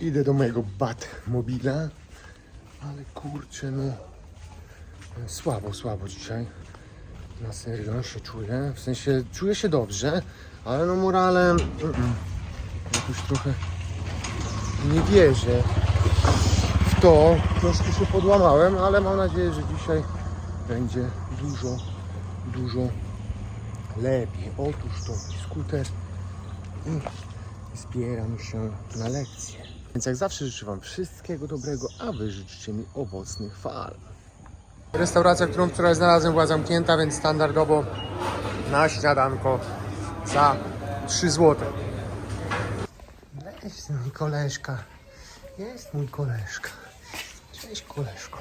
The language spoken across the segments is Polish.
Idę do mojego Batmobila, ale kurczę, no słabo, słabo dzisiaj. Na serio się czuję, w sensie czuję się dobrze, ale no morale jakoś trochę nie wierzę w to. Troszkę się podłamałem, ale mam nadzieję, że dzisiaj będzie dużo, dużo lepiej. Otóż to skuter i zbieram się na lekcję. Więc jak zawsze życzę Wam wszystkiego dobrego, a Wy życzcie mi owocnych fal. Restauracja, którą wczoraj znalazłem była zamknięta, więc standardowo na śniadanko za 3 zł. Jest mój koleżka. Jest mój koleżka. Cześć koleżko.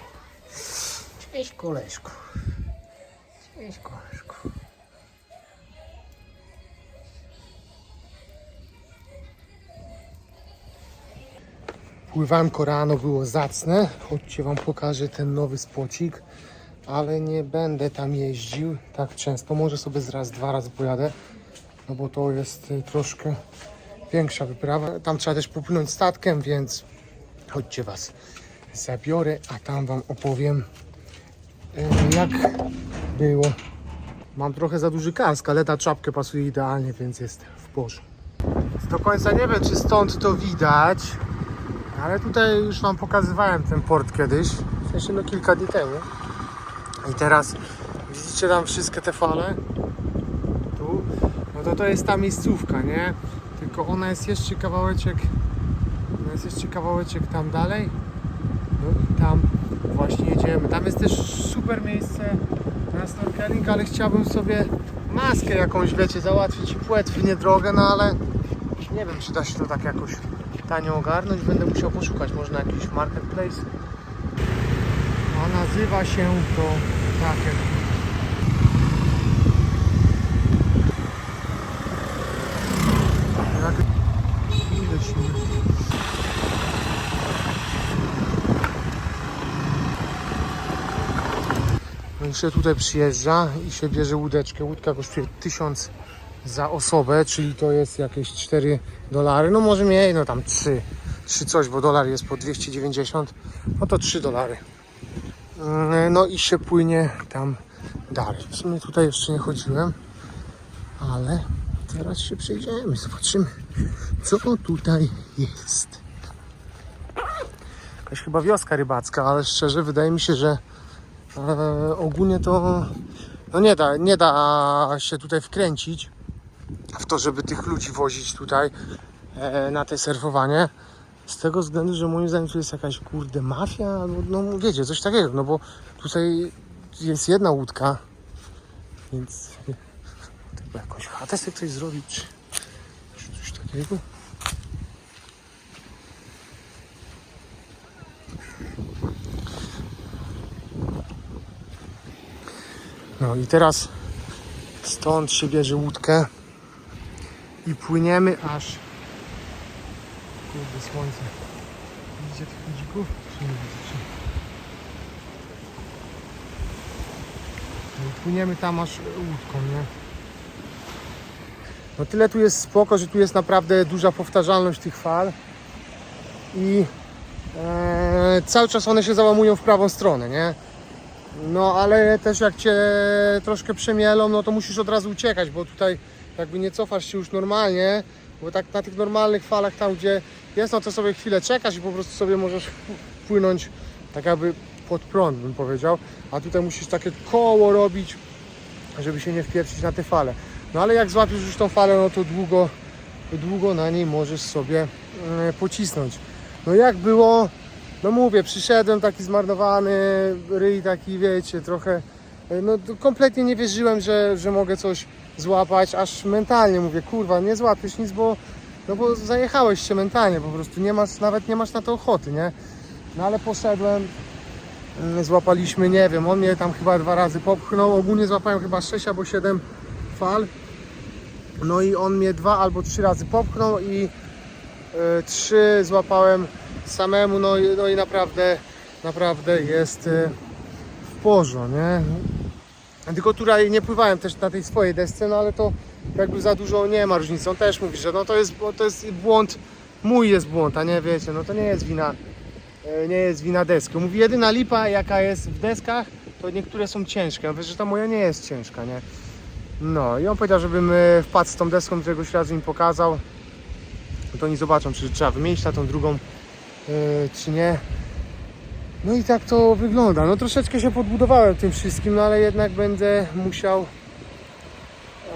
Cześć koleżko. Cześć koleżko. Pływanko rano było zacne. Chodźcie Wam pokażę ten nowy spocik. Ale nie będę tam jeździł tak często. Może sobie z raz, dwa razy pojadę. No bo to jest y, troszkę większa wyprawa. Tam trzeba też popłynąć statkiem, więc chodźcie Was zabiorę, a tam Wam opowiem y, jak było. Mam trochę za duży kask, ale ta czapkę pasuje idealnie, więc jest w porządku. Do końca nie wiem, czy stąd to widać, ale tutaj już Wam pokazywałem ten port kiedyś, w sensie no kilka dni temu. I teraz widzicie tam wszystkie te fale? Tu? No to to jest ta miejscówka, nie? Tylko ona jest jeszcze kawałeczek, ona jest jeszcze kawałeczek tam dalej. No i tam właśnie jedziemy. Tam jest też super miejsce na snorkeling, ale chciałbym sobie maskę jakąś, wiecie, załatwić i płetwy, nie drogę, no ale nie wiem, czy da się to tak jakoś tanio ogarnąć. Będę musiał poszukać może na jakiś marketplace. A nazywa się to tak jak i się tutaj przyjeżdża i się bierze łódeczkę. Łódka kosztuje 1000 za osobę, czyli to jest jakieś 4 dolary. No może mniej, no tam 3, 3 coś, bo dolar jest po 290, no to 3 dolary. Mm, No i się płynie tam dalej. W sumie tutaj jeszcze nie chodziłem, ale teraz się przejdziemy, zobaczymy co tutaj jest. Jakaś chyba wioska rybacka, ale szczerze wydaje mi się, że e, ogólnie to no nie da, nie da się tutaj wkręcić w to, żeby tych ludzi wozić tutaj e, na te surfowanie. Z tego względu, że moim zdaniem tu jest jakaś kurde mafia, no, no wiecie, coś takiego, no bo tutaj jest jedna łódka, więc chyba jakąś chatę sobie ktoś zrobić, czy coś takiego. No i teraz stąd się bierze łódkę i płyniemy aż kurde słońce. Widzicie tych ludzików? Czy nie widzicie? No i płyniemy tam aż łódką, nie? No tyle tu jest spoko, że tu jest naprawdę duża powtarzalność tych fal i e, cały czas one się załamują w prawą stronę, nie? No ale też jak cię troszkę przemielą, no to musisz od razu uciekać, bo tutaj jakby nie cofasz się już normalnie, bo tak na tych normalnych falach tam gdzie jest, no to sobie chwilę czekasz i po prostu sobie możesz płynąć tak jakby pod prąd bym powiedział, a tutaj musisz takie koło robić, żeby się nie wpieprzyć na te fale. No ale jak złapiesz już tą falę, no to długo, długo na niej możesz sobie e, pocisnąć. No jak było, no mówię, przyszedłem taki zmarnowany, ryj taki, wiecie, trochę, e, no kompletnie nie wierzyłem, że, że mogę coś złapać, aż mentalnie mówię, kurwa, nie złapiesz nic, bo, no bo zajechałeś się mentalnie po prostu, nie masz, nawet nie masz na to ochoty, nie? No ale poszedłem, mm, złapaliśmy, nie wiem, on mnie tam chyba dwa razy popchnął, ogólnie złapałem chyba 6 albo 7 fal, no i on mnie dwa albo trzy razy popchnął i y, trzy złapałem samemu, no no i naprawdę, naprawdę jest y, w porządku, nie? Tylko tutaj nie pływałem też na tej swojej desce, no ale to jakby za dużo nie ma różnicy. On też mówi, że no to jest, to jest błąd mój jest błąd, a nie wiecie, no to nie jest wina, e, nie jest wina deski. Mówi, jedyna lipa jaka jest w deskach, to niektóre są ciężkie. Ja mówię, że ta moja nie jest ciężka, nie? No i on powiedział, żebym e, wpadł z tą deską, któregoś razu im pokazał. To oni zobaczą, czy trzeba wymienić na tą drugą, czy nie. No i tak to wygląda. No troszeczkę się podbudowałem tym wszystkim, no ale jednak będę musiał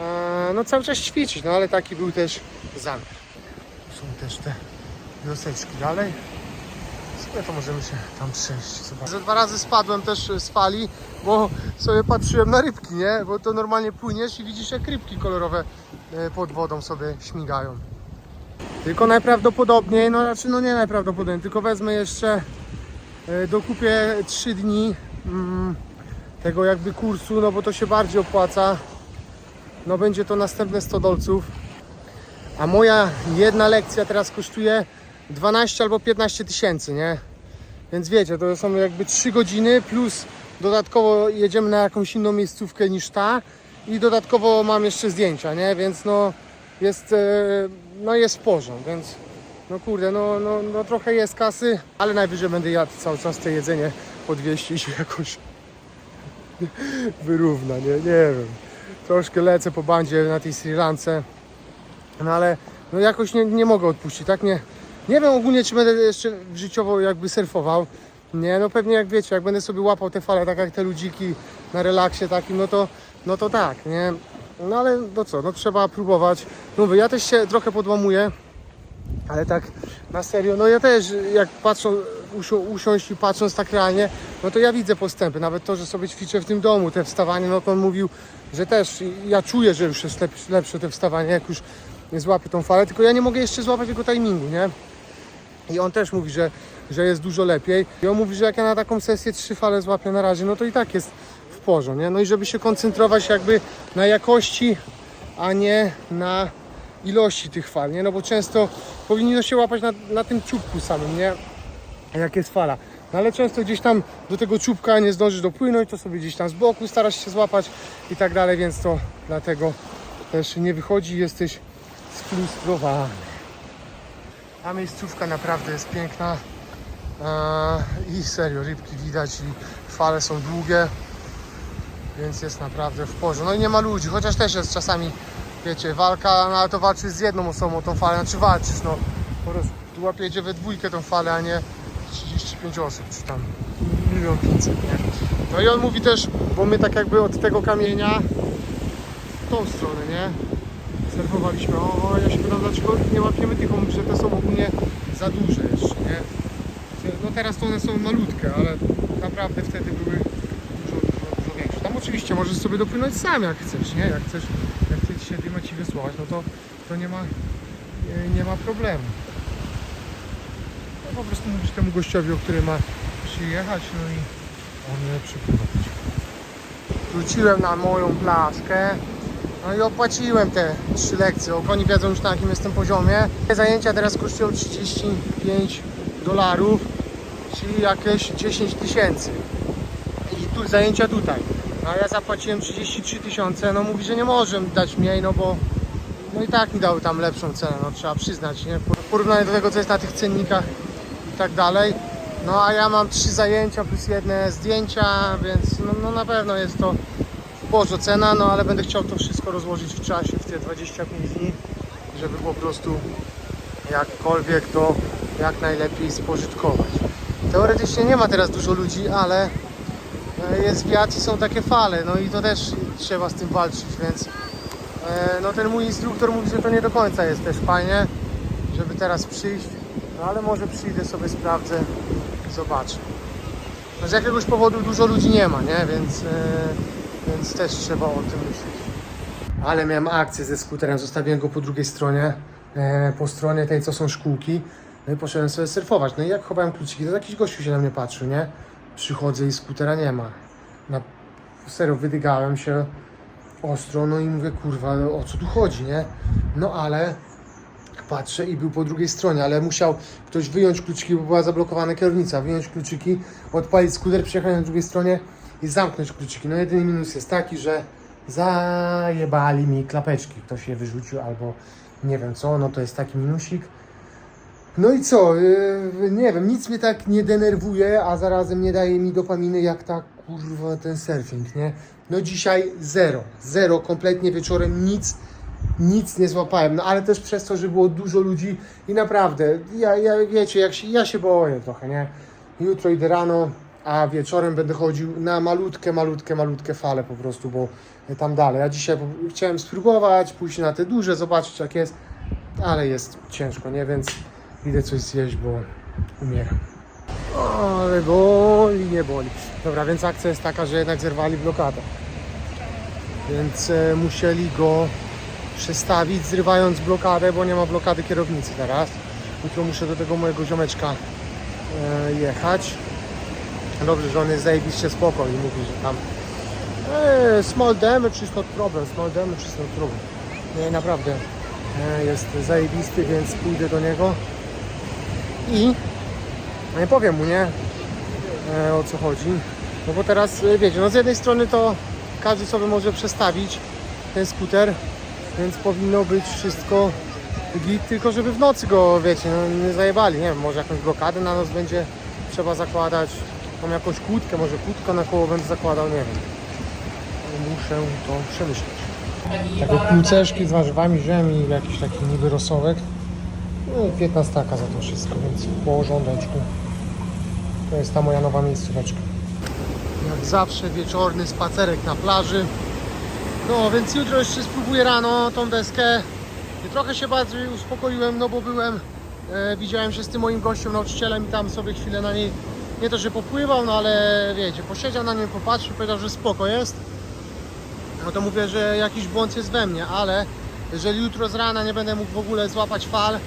e, no cały czas ćwiczyć, no ale taki był też zamiar. Są też te wioseczki dalej. Sobie to możemy się tam przejść. Zobacz. Ze dwa razy spadłem też z fali, bo sobie patrzyłem na rybki, nie? Bo to normalnie płyniesz i widzisz jak rybki kolorowe e, pod wodą sobie śmigają. Tylko najprawdopodobniej, no znaczy no nie najprawdopodobniej, tylko wezmę jeszcze e, dokupię 3 dni mm, tego jakby kursu, no bo to się bardziej opłaca. No będzie to następne 100 dolców. A moja jedna lekcja teraz kosztuje 12 albo 15 tysięcy, nie? Więc wiecie, to są jakby 3 godziny plus dodatkowo jedziemy na jakąś inną miejscówkę niż ta i dodatkowo mam jeszcze zdjęcia, nie? Więc no jest, e, no jest w porządku, więc no kurde, no, no, no trochę jest kasy, ale najwyżej będę jadł cały czas to jedzenie po 200 i się jakoś wyrówna, nie? Nie wiem. Troszkę lecę po bandzie na tej Sri Lance, no ale no jakoś nie, nie mogę odpuścić, tak? Nie, nie wiem ogólnie, czy będę jeszcze życiowo jakby surfował. Nie, no pewnie jak wiecie, jak będę sobie łapał te fale, tak jak te ludziki na relaksie takim, no to, no to tak, nie? No ale no co, no trzeba próbować. No mówię, ja też się trochę podłamuję, ale tak na serio, no ja też jak patrzę, usiąść i patrząc tak realnie, no to ja widzę postępy. Nawet to, że sobie ćwiczę w tym domu, te wstawanie, no to on mówił, że też ja czuję, że już jest lep- lepsze te wstawanie, jak już złapię tą falę, tylko ja nie mogę jeszcze złapać jego timingu, nie? I on też mówi, że, że jest dużo lepiej. I on mówi, że jak ja na taką sesję trzy fale złapię na razie, no to i tak jest nie? No i żeby się koncentrować jakby na jakości, a nie na ilości tych fal, nie? No bo często powinno się łapać na, na tym czubku samym, nie? Jak jest fala. No ale często gdzieś tam do tego czubka nie zdążysz dopłynąć, to sobie gdzieś tam z boku starasz się złapać i tak dalej, więc to dlatego też nie wychodzi, jesteś sfrustrowany. A miejscówka naprawdę jest piękna i serio, rybki widać i fale są długie, więc jest naprawdę w porządku. No i nie ma ludzi, chociaż też jest czasami, wiecie, walka, no ale to walczysz z jedną osobą tą falę, znaczy walczysz, no po prostu łapiecie we dwójkę tą falę, a nie 35 osób, czy tam milion 500, nie? No i on mówi też, bo my tak jakby od tego kamienia w tą stronę, nie? Surfowaliśmy, o, o ja się pytam dlaczego nie łapiemy tych, on mówi, że te są ogólnie za duże jeszcze, nie? No teraz to one są malutkie, ale naprawdę wtedy były dużo, dużo, dużo większe. Tam oczywiście możesz sobie dopłynąć sam jak chcesz, nie? Jak chcesz, jak chcesz się dymać i wysłać, no to, to nie ma nie, nie ma problemu. No po prostu mówisz temu gościowi, o który ma przyjechać, no i on przyprowadzi. Wróciłem na moją blaszkę. No i opłaciłem te trzy lekcje. Oni wiedzą już na jakim jestem poziomie. Te zajęcia teraz kosztują 35 dolarów, czyli jakieś 10 tysięcy. I tu zajęcia tutaj. A ja zapłaciłem 33 tysiące. No mówi, że nie może dać mniej, no bo no i tak mi dały tam lepszą cenę, no trzeba przyznać, nie? W porównaniu do tego, co jest na tych cennikach i tak dalej. No a ja mam trzy zajęcia plus jedne zdjęcia, więc no, no na pewno jest to porze cena, no ale będę chciał to wszystko rozłożyć w czasie, w te 25 dni, żeby po prostu jakkolwiek to jak najlepiej spożytkować. Teoretycznie nie ma teraz dużo ludzi, ale jest wiatr i są takie fale, no i to też trzeba z tym walczyć, więc e, no ten mój instruktor mówi, że to nie do końca jest też fajnie, żeby teraz przyjść, no ale może przyjdę sobie, sprawdzę zobaczę. No z jakiegoś powodu dużo ludzi nie ma, nie? Więc, e, więc też trzeba o tym myśleć. Ale miałem akcję ze skuterem, zostawiłem go po drugiej stronie, e, po stronie tej, co są szkółki. No i poszedłem sobie surfować. No i jak chowałem kluczyki, to jakiś gościu się na mnie patrzył, nie? Przychodzę i skutera nie ma. Na, serio, wydygałem się ostro, no i mówię, kurwa, o co tu chodzi, nie? No ale patrzę i był po drugiej stronie, ale musiał ktoś wyjąć kluczyki, bo była zablokowana kierownica, wyjąć kluczyki, odpalić skuter, przyjechać na drugiej stronie i zamknąć kluczyki. No jedyny minus jest taki, że zajebali mi klapeczki, ktoś je wyrzucił albo nie wiem co, no to jest taki minusik. No i co, yy, nie wiem, nic mnie tak nie denerwuje, a zarazem nie daje mi dopaminy jak ta kurwa ten surfing, nie? No dzisiaj zero, zero, kompletnie wieczorem nic, nic nie złapałem, no ale też przez to, że było dużo ludzi i naprawdę, ja, ja wiecie, jak się, ja się boję trochę, nie? Jutro idę rano, a wieczorem będę chodził na malutkie, malutkie, malutkie fale po prostu, bo tam dalej. Ja dzisiaj chciałem spróbować, pójść na te duże, zobaczyć jak jest, ale jest ciężko, nie? Więc idę coś zjeść, bo umieram. O, ale boli, nie boli. Dobra, więc akcja jest taka, że jednak zerwali blokadę. Więc e, musieli go przestawić, zrywając blokadę, bo nie ma blokady kierownicy teraz. Jutro muszę do tego mojego ziomeczka e, jechać. Dobrze, że on jest zajebiście spoko i mówi, że tam e, small damage is not problem, small damage is not problem. Nie, naprawdę e, jest zajebisty, więc pójdę do niego i no nie powiem mu, nie? E, o co chodzi. No bo teraz, e, wiecie, no z jednej strony to każdy sobie może przestawić ten skuter, więc powinno być wszystko git, tylko żeby w nocy go, wiecie, no nie zajebali, nie wiem, może jakąś blokadę na noc będzie trzeba zakładać, mam jakąś kłódkę, może kłódkę na koło będę zakładał, nie wiem. Muszę to przemyśleć. Takie kłóceczki z warzywami, wziąłem i jakiś taki niby rosołek. No i 15 za to wszystko, więc po rządeczku. To jest ta moja nowa miejscóweczka. Jak zawsze wieczorny spacerek na plaży. No więc jutro jeszcze spróbuję rano tą deskę. I trochę się bardziej uspokoiłem, no bo byłem, e, widziałem się z tym moim gościem, nauczycielem i tam sobie chwilę na niej, nie to, że popływał, no ale wiecie, posiedział na nim, popatrzył, powiedział, że spoko jest. No to mówię, że jakiś błąd jest we mnie, ale jeżeli jutro z rana nie będę mógł w ogóle złapać fal,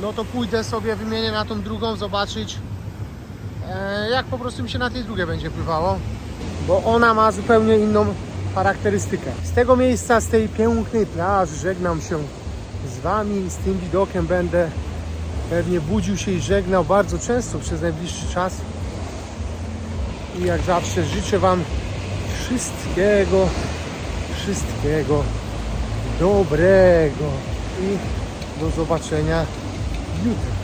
no to pójdę sobie, wymienię na tą drugą, zobaczyć e, jak po prostu mi się na tej drugiej będzie pływało. Bo ona ma zupełnie inną charakterystykę. Z tego miejsca, z tej pięknej plaży żegnam się z Wami. Z tym widokiem będę pewnie budził się i żegnał bardzo często przez najbliższy czas. I jak zawsze życzę Wam wszystkiego, wszystkiego dobrego i do zobaczenia jutro.